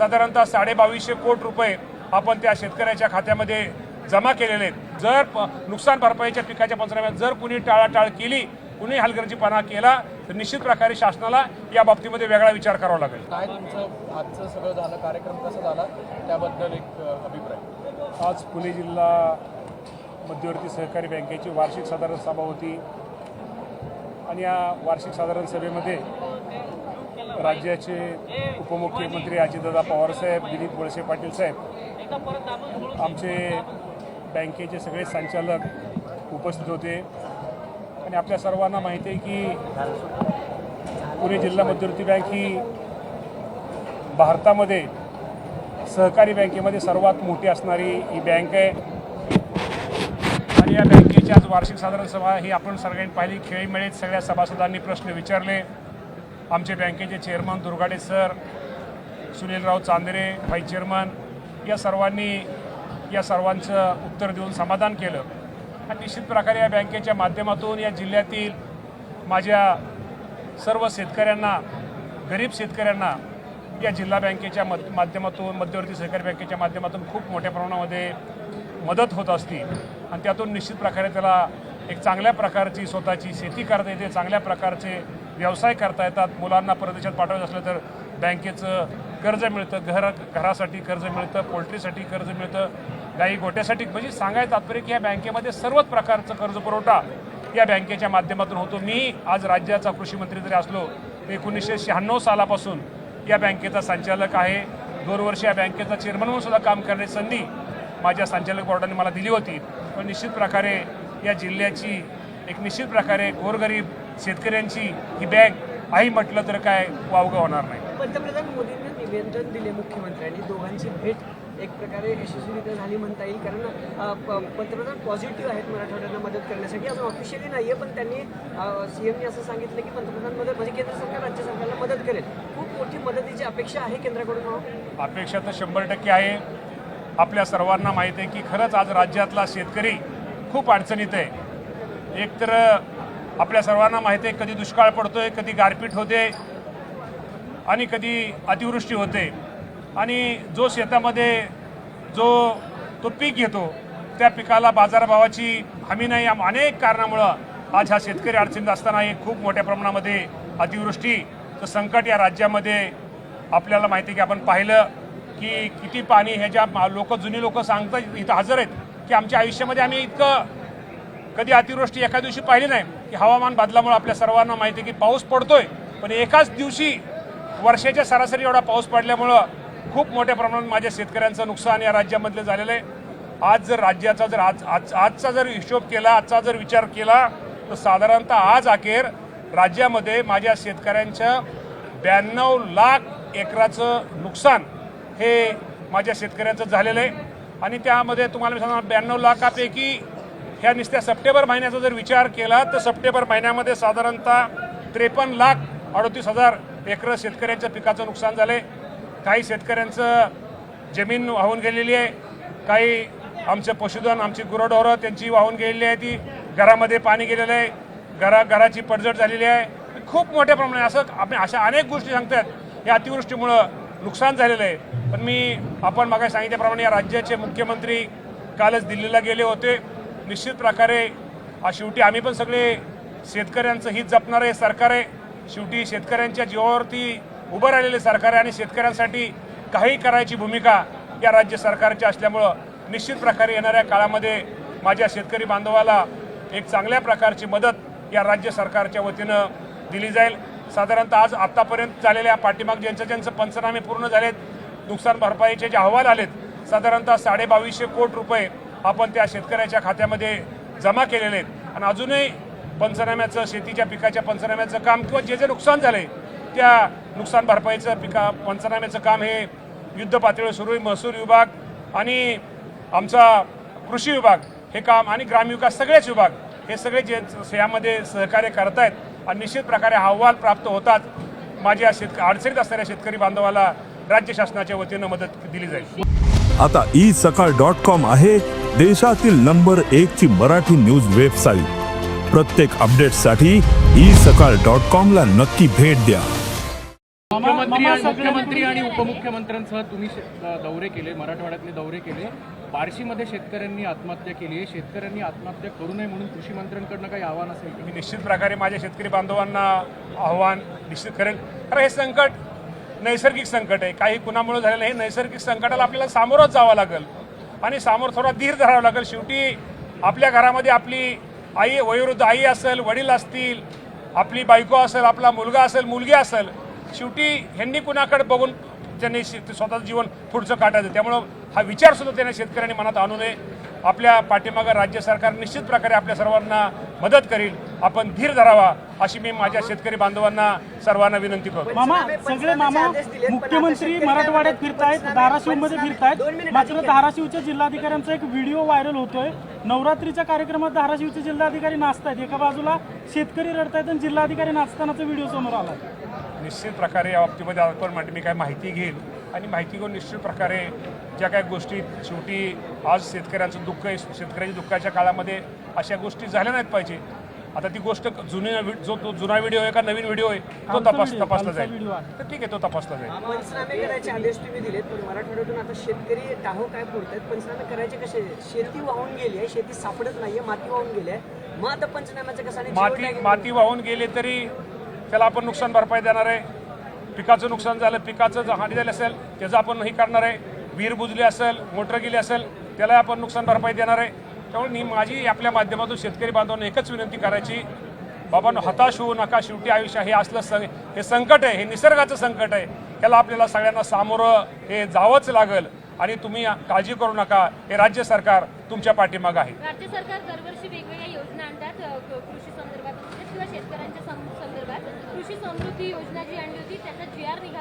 साधारणतः साडेबावीसशे कोटी रुपये आपण त्या शेतकऱ्याच्या खात्यामध्ये जमा केलेले आहेत. जर प- नुकसान भरपाईच्या पिकाच्या पंचनाम्यात जर कुणी टाळाटाळ केली कुणी हलगर्जीपणा केला तर निश्चित प्रकारे शासनाला या बाबतीमध्ये वेगळा विचार करावा लागेल. काय तुमचं आजचं सगळं झालं कार्यक्रम कसा झाला? त्याबद्दल एक अभिप्राय. आज पुणे जिल्हा मध्यवर्ती सहकारी बँकेची वार्षिक साधारण सभा होती. आणि या वार्षिक साधारण सभेमध्ये राज्याचे उपमुख्यमंत्री अजितदादा पवारसाहेब दिलीप वळसे पाटील साहेब आमचे बँकेचे सगळे संचालक उपस्थित होते. आणि आपल्या सर्वांना माहिती आहे की पुणे जिल्हा मध्यवर्ती बँक ही भारतामध्ये सहकारी बँकेमध्ये सर्वात मोठी असणारी ही बँक आहे. आणि या बँकेची आज वार्षिक साधारण सभा ही आपण सगळ्यांनी पाहिली. खेळीमेळीत सगळ्या सभासदांनी प्रश्न विचारले. आमचे बँकेचे chairman Durgade sir Sunilrao Chandre vice chairman या सर्वांनी या सर्वांचं उत्तर देऊन समाधान केलं. आणि निश्चित प्रकारे या बँकेच्या माध्यमातून या जिल्ह्यातील माझ्या सर्व शेतकऱ्यांना गरीब शेतकऱ्यांना या जिल्हा बँकेच्या मध माध्यमातून मध्यवर्ती सहकारी बँकेच्या माध्यमातून खूप मोठ्या प्रमाणामध्ये मदत होत असती. आणि त्यातून निश्चित प्रकारे त्याला एक चांगल्या प्रकारची स्वतःची शेती करता येते चांगल्या प्रकारचे व्यवसाय करता येतात मुलांना परदेशात पाठवायचं असलं तर बँकेचं कर्ज मिळतं घर घरासाठी कर्ज मिळतं पोल्ट्रीसाठी कर्ज मिळतं गाई गोट्यासाठी. म्हणजे सांगायचं तात्पर्य की या बँकेमध्ये सर्वच प्रकारचं कर्ज पुरवठा या बँकेच्या माध्यमातून होतो. मी आज राज्याचा कृषी मंत्री जरी असलो तर एकोणीसशे शहाण्णव सालापासून या बँकेचा संचालक आहे. दोन वर्ष या बँकेचा चेअरमन म्हणून सुद्धा काम करण्याची संधी माझ्या संचालक बोर्डाने मला दिली होती. पण निश्चित प्रकारे या जिल्ह्याची एक निश्चित प्रकारे गोरगरीब शेतकऱ्यांची ही बँक आहे म्हटलं तर काय वावगं होणार नाही. पंतप्रधान मोदींनी निवेदन दिले मुख्यमंत्र्यांनी. दोघांची भेट एक प्रकारे यशस्वीरित्या झाली म्हणता येईल. कारण पंतप्रधान पॉझिटिव्ह आहेत मराठवाड्यांना मदत करण्यासाठी. अजून ऑफिशियली नाही आहे पण त्यांनी सीएमनी असं सांगितलं की पंतप्रधान मदत म्हणजे केंद्र सरकार राज्य सरकारला मदत करेल. खूप मोठी मदतीची अपेक्षा आहे केंद्राकडून हो. अपेक्षा तर शंभर टक्के आहे. आपल्या सर्वांना माहीत आहे की खरंच आज राज्यातला शेतकरी खूप अडचणीत आहे. एकतर आपल्या सर्वांना माहिती आहे कधी दुष्काळ पडतोय कधी गारपीट होते आणि कधी अतिवृष्टी होते. आणि जो शेतामध्ये जो तो पीक घेतो त्या पिकाला बाजारभावाची हमी नाही. या अनेक कारणामुळं आज हा शेतकरी अडचणीत असताना एक खूप मोठ्या प्रमाणामध्ये अतिवृष्टीचं संकट या राज्यामध्ये आपल्याला माहिती आहे की आपण पाहिलं की किती पाणी ह्याच्या लोक जुनी लोक सांगतात इथं हजर आहेत की आमच्या आयुष्यामध्ये आम्ही इतकं कधी अतिवृष्टी एका दिवशी पाहिली नाही की हवामान बदलामुळे आपल्या सर्वांना माहिती आहे की पाऊस पडतोय. पण एकाच दिवशी वर्षाच्या सरासरी एवढा पाऊस पडल्यामुळं खूप मोठ्या प्रमाणात माझ्या शेतकऱ्यांचं नुकसान या राज्यामधलं झालेलं आहे. आज जर राज्याचा जर आज आज आजचा जर हिशोब केला आजचा जर विचार केला तर साधारणतः आज अखेर राज्यामध्ये माझ्या शेतकऱ्यांच्या ब्याण्णव लाख एकराचं नुकसान हे माझ्या शेतकऱ्यांचं झालेलं आहे. आणि त्यामध्ये तुम्हाला मी सांगणार ब्याण्णव लाखापैकी ह्या नुसत्या सप्टेंबर महिन्याचा जर विचार केला तर सप्टेंबर महिन्यामध्ये साधारणतः त्रेपन्न लाख अडतीस हजार एकर शेतकऱ्यांच्या पिकाचं नुकसान झालं आहे काही शेतकऱ्यांचं जमीन वाहून गेलेली आहे. काही आमचं पशुधन आमची गुरंढोरं त्यांची वाहून गेलेली आहे ती. घरामध्ये पाणी गेलेलं आहे. घरा घराची पडझड झालेली आहे. खूप मोठ्या प्रमाणात असं आपण अशा अनेक गोष्टी सांगतात. या अतिवृष्टीमुळं नुकसान झालेलं आहे. पण मी आपण मागे सांगितल्याप्रमाणे या राज्याचे मुख्यमंत्री कालच दिल्लीला गेले होते. निश्चित प्रकारे शेवटी आम्ही पण सगळे शेतकऱ्यांचं हित जपणारे सरकार आहे. शेवटी शेतकऱ्यांच्या जीवावरती उभं राहिलेले सरकार आहे आणि शेतकऱ्यांसाठी काही करायची भूमिका या राज्य सरकारची असल्यामुळं निश्चित प्रकारे येणाऱ्या काळामध्ये माझ्या शेतकरी बांधवाला एक चांगल्या प्रकारची मदत या राज्य सरकारच्या वतीनं दिली जाईल. साधारणतः आज आत्तापर्यंत झालेल्या पाठीमाग ज्यांचं ज्यांचं पंचनामे पूर्ण झालेत नुकसान भरपाईचे जे अहवाल आलेत साधारणतः साडेबावीसशे कोटी रुपये आपण त्या शेतकऱ्याच्या खात्यामध्ये जमा केलेले आहेत. आणि अजूनही पंचनाम्याचं शेतीच्या पिकाच्या पंचनाम्याचं काम किंवा जे जे नुकसान झालंय त्या नुकसान भरपाईचं पिका पंचनाम्याचं काम हे युद्ध पातळीवर सुरू आहे. महसूल विभाग आणि आमचा कृषी विभाग हे काम आणि ग्रामविकास सगळेच विभाग हे सगळे जे यामध्ये सहकार्य करतायत आणि निश्चित प्रकारे हा अहवाल प्राप्त होतात. माझ्या शेतक अडचणीत असणाऱ्या शेतकरी बांधवाला राज्य शासनाच्या वतीनं मदत दिली जाईल. आता ई सकाळ डॉट कॉम आहे. देशातील नंबर एक ची मराठी न्यूज वेबसाईट. प्रत्येक अपडेटसाठी ई सकाळ डॉट कॉम ला नक्की भेट द्या. मुख्यमंत्री मुख्यमंत्री आणि उपमुख्यमंत्र्यांसह तुम्ही दौरे केले मराठवाड्यातले दौरे केले. बार्शीमध्ये शेतकऱ्यांनी आत्महत्या केली आहे. शेतकऱ्यांनी आत्महत्या करू नये म्हणून कृषी मंत्र्यांकडनं काही आव्हान असेल का? मी निश्चित प्रकारे माझ्या शेतकरी बांधवांना आव्हान निश्चित करेन. कारण हे संकट नैसर्गिक संकट आहे. काही कुणामुळे झालेलं हे नैसर्गिक संकटाला आपल्याला सामोरच जावं लागेल. आणि सामोर थोडा धीर धरावा लागेल. शेवटी आपल्या घरामध्ये आपली आई वयोवृद्ध आई असेल वडील असतील आपली बायको असेल आपला मुलगा असेल मुलगी असेल शेवटी ह्यांनी कुणाकडे बघून त्यांनी शे- स्वतःचं जीवन पुढचं काढायचं. त्यामुळं हा विचार सुद्धा त्यांनी शेतकऱ्यांनी मनात आणू नये. आपल्या पाठीमागं राज्य सरकार निश्चित प्रकारे आपल्या सर्वांना मदत करील. आपण धीर धरावा अशी मी माझ्या शेतकरी बांधवांना सर्वांना विनंती करतो. मामा सगळे मामा मुख्यमंत्री मराठवाड्यात फिरतायत धाराशिवमध्ये फिरतायत. मात्र धाराशिवच्या जिल्हाधिकाऱ्यांचा एक व्हिडिओ व्हायरल होतोय. नवरात्रीच्या कार्यक्रमात धाराशिवचे जिल्हाधिकारी नाचतायत. एका बाजूला शेतकरी रडतायत आणि जिल्हाधिकारी नाचतानाचा व्हिडिओ समोर आला निश्चित प्रकारे या बाबतीमध्ये आपण मी काय माहिती घेईल आणि माहिती घेऊन निश्चित प्रकारे ज्या काही गोष्टी शेवटी आज शेतकऱ्यांचं दुःख आहे शेतकऱ्याच्या दुःखाच्या काळामध्ये अशा गोष्टी झाल्या नाहीत पाहिजे. आता ती गोष्ट जुनी जो तो जुना व्हिडिओ आहे का नवीन व्हिडिओ आहे तो तपास तपासला जाईल. तर ठीक आहे तो तपासला जाईल. पंचनामे करायचे आदेश तुम्ही दिलेत पण मराठवाड्यातून आता शेतकरी टाहो काय पुरतायत? पंचनामे करायचे कसे? शेती वाहून गेली आहे शेती सापडत नाहीये माती वाहून गेली आहे. मग आता पंचनाम्याचं कसं माती माती वाहून गेली तरी त्याला आपण नुकसान भरपाई देणार आहे. पिकाचं नुकसान झालं पिकाचं जर हानी झाली असेल त्याचं आपण हे करणार आहे. विहीर बुजली असेल मोटर गेली असेल त्याला आपण नुकसान भरपाई देणार आहे. त्यामुळे मी माझी आपल्या माध्यमातून शेतकरी बांधवांना एकच विनंती करायची. बाबांनो हताश होऊ नका. शेवटी आयुष्य हे असलं सं हे संकट आहे हे निसर्गाचं संकट आहे. त्याला आपल्याला सगळ्यांना सामोरं हे जावंच लागेल. आणि तुम्ही काळजी करू नका. हे राज्य सरकार तुमच्या पाठीमागं आहे. राज्य सरकार दरवर्षी वेगवेगळ्या योजना आणतात. कृषी संदर्भात किंवा शेतकऱ्यांच्या संदर्भात. कृषी समृद्धी योजना जी आणली होती त्याचा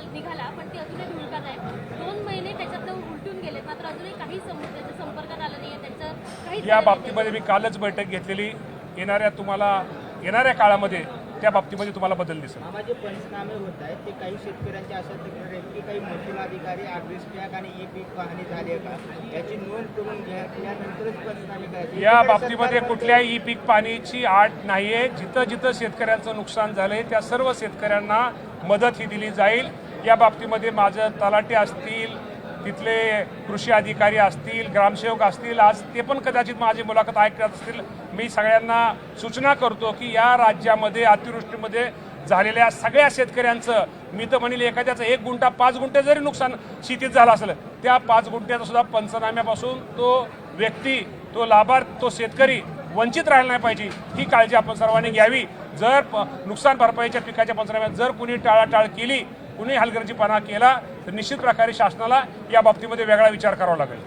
निघाल निघाला पण ती अजूनही धुळकात आहे दोन महिने त्याच्यातनं उलटून गेलेत मात्र अजूनही काही त्याच्या संपर्कात आलं नाहीये त्यांचं काही या बाबतीमध्ये मी कालच बैठक घेतलेली. येणाऱ्या तुम्हाला येणाऱ्या काळामध्ये त्या बाबतीमध्ये तुम्हाला बदल दिसेल. मामा जे पंचनामे होत आहेत. ते काही शेतकऱ्यांच्या अशा तक्रार आहेत की काही महसूल अधिकारी ॲड्रेस टॅग आणि ई पीक पाहणी झाली आहे का? याची नोंद करून घ्या. त्यानंतरच पंचनामे करायचे. या बाबतीमध्ये कुठल्याही पीक पाणीची आट नाहीये. जिथं जिथं शेतकऱ्यांचं नुकसान झालंय त्या सर्व शेतकऱ्यांना मदत ही दिली जाईल. या बाबतीमध्ये माझं तलाटे असतील तिथले कृषी अधिकारी असतील ग्रामसेवक असतील आज ते पण कदाचित माझी मुलाखत ऐकत असतील. मी सगळ्यांना सूचना करतो की या राज्यामध्ये अतिवृष्टीमध्ये झालेल्या सगळ्या शेतकऱ्यांचं मी तर म्हणेल एखाद्याचं एक गुंठा पाच गुंठे जरी नुकसान शेतीत झालं असलं त्या पाच गुंठ्याचा सुद्धा पंचनाम्यापासून तो व्यक्ती तो लाभार्थ तो शेतकरी वंचित राहिला नाही पाहिजे. ही काळजी आपण सर्वांनी घ्यावी. जर प- नुकसान भरपाईच्या पिकाच्या पंचनाम्यात जर कुणी टाळाटाळ केली कुणी हलगर्जीपणा केला तर निश्चित प्रकारे शासनाला या बाबतीमध्ये वेगळा विचार करावा लागेल.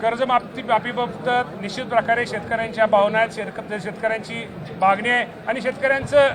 कर्जमाफी बाबतीबाबत निश्चित प्रकारे शेतकऱ्यांच्या भावना आहेत. शेतक शेतकऱ्यांची मागणी आहे. आणि शेतकऱ्यांचं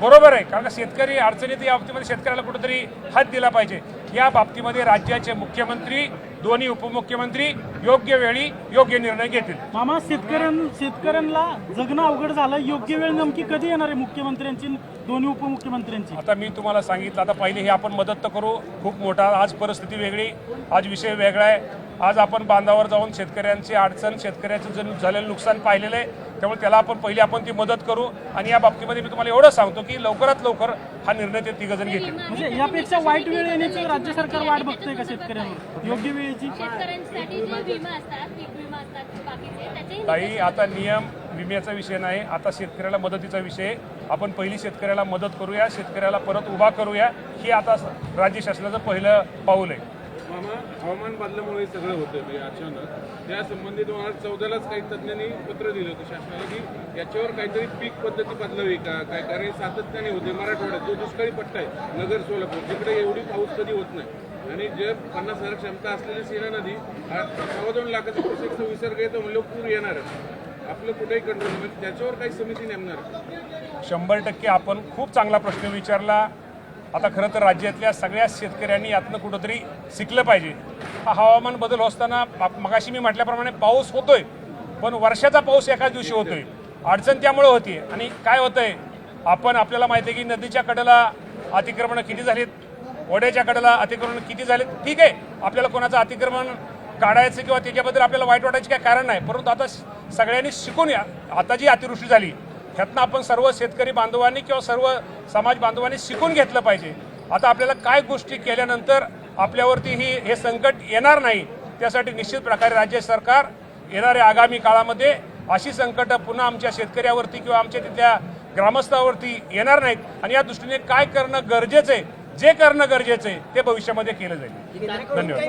बरोबर आहे. कारण शेतकरी अडचणीत या बाबतीमध्ये शेतकऱ्याला कुठेतरी हात दिला पाहिजे. या बाबतीमध्ये राज्याचे मुख्यमंत्री दोन्ही उपमुख्यमंत्री योग्य वेळी योग्य निर्णय घेतील. मामा शेतकऱ्यां शेतकऱ्यांना जगणं अवघड झालं. योग्य वेळ नेमकी कधी येणार आहे मुख्यमंत्र्यांची दोन्ही उपमुख्यमंत्र्यांची? आता मी तुम्हाला सांगितलं आता पहिले हे आपण मदत तर करू. खूप मोठा आज परिस्थिती वेगळी आज विषय वेगळा आहे. आज आपण बांधावर जाऊन शेतकऱ्यांची अडचण शेतकऱ्याचं जण झालेलं नुकसान पाहिलेलं आहे. त्यामुळे त्याला आपण पहिली आपण ती मदत करू. आणि या बाबतीमध्ये मी तुम्हाला एवढं सांगतो की लवकरात लवकर हा निर्णय ते तिघजण घेतील. म्हणजे यापेक्षा वाईट वेळ येण्याची राज्य सरकार वाट बघतंय का शेतकऱ्यांवर? योग्य वेळेची? शेतकऱ्यांसाठी जे विमा असतात पीक विमा असतात बाकीचे त्याचेही ताई आता नियम विम्याचा विषय नाही आता शेतकऱ्याला मदतीचा विषय आहे. आपण पहिली शेतकऱ्याला मदत करूया शेतकऱ्याला परत उभा करूया ही आता राज्य शासनाचं पहिलं पाऊल आहे. हवामान बदलामुळे सगळं होतं म्हणजे अचानक. त्या संबंधी दोन हजार चौदालाच काही तज्ज्ञांनी पत्र दिलं होतं शासनाला की याच्यावर काहीतरी पीक पद्धती बदलावी का? काय? कारण सातत्याने होते मराठवाड्यात जो दुष्काळी पट्टा आहे नगर सोलापूर तिकडे एवढी पाऊस कधी होत नाही. आणि जे पन्नास हजार क्षमता असलेली सेना नदी सव्वा दोन लाखाचा प्रोसेसचा विसर्ग येतो म्हणलं पूर येणारच आपलं कुठेही कंट्रोल म्हणजे त्याच्यावर काही समिती नेमणार? शंभर टक्के आपण खूप चांगला प्रश्न विचारला. आता खरं तर राज्यातल्या सगळ्या शेतकऱ्यांनी यातनं कुठंतरी शिकलं पाहिजे. हा हवामान बदल असताना मगाशी मी म्हटल्याप्रमाणे पाऊस होतोय पण वर्षाचा पाऊस एकाच दिवशी होतोय. अडचण त्यामुळे होती. आणि काय होतंय? आपण आपल्याला माहिती आहे की नदीच्या कडेला अतिक्रमणं किती झालीत? ओढ्याच्या कडेला अतिक्रमण किती झालीत? ठीक आहे. आपल्याला कोणाचं अतिक्रमण काढायचं किंवा त्याच्याबद्दल आपल्याला वाईट वाटायचं काय कारण नाही. परंतु आता सगळ्यांनी शिकून या. आता जी अतिवृष्टी झाली ह्यातनं आपण सर्व शेतकरी बांधवांनी किंवा सर्व समाज बांधवांनी शिकून घेतलं पाहिजे. आता आपल्याला काय गोष्टी केल्यानंतर आपल्यावरती ही हे संकट येणार नाही त्यासाठी निश्चित प्रकारे राज्य सरकार येणाऱ्या आगामी काळामध्ये अशी संकट पुन्हा आमच्या शेतकऱ्यावरती किंवा आमच्या तिथल्या ग्रामस्थावरती येणार नाहीत. आणि या दृष्टीने काय करणं गरजेचं आहे जे करणं गरजेचं आहे ते भविष्यामध्ये केलं जाईल. धन्यवाद.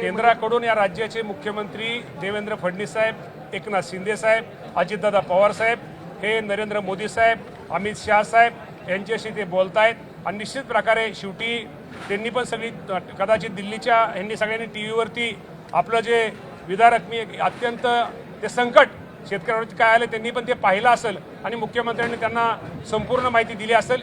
केंद्राकडून या राज्याचे मुख्यमंत्री देवेंद्र फडणवीस साहेब एकनाथ शिंदे साहेब अजितदादा पवार साहेब हे नरेंद्र मोदी साहेब अमित शहा साहेब यांच्याशी ते बोलत आहेत आणि निश्चित प्रकारे शेवटी त्यांनी पण सगळी कदाचित दिल्लीच्या यांनी सगळ्यांनी टी व्हीवरती आपलं जे विदारकमी अत्यंत ते संकट शेतकऱ्यांवरती काय आलं त्यांनी पण ते पाहिलं असेल. आणि मुख्यमंत्र्यांनी त्यांना संपूर्ण माहिती दिली असेल.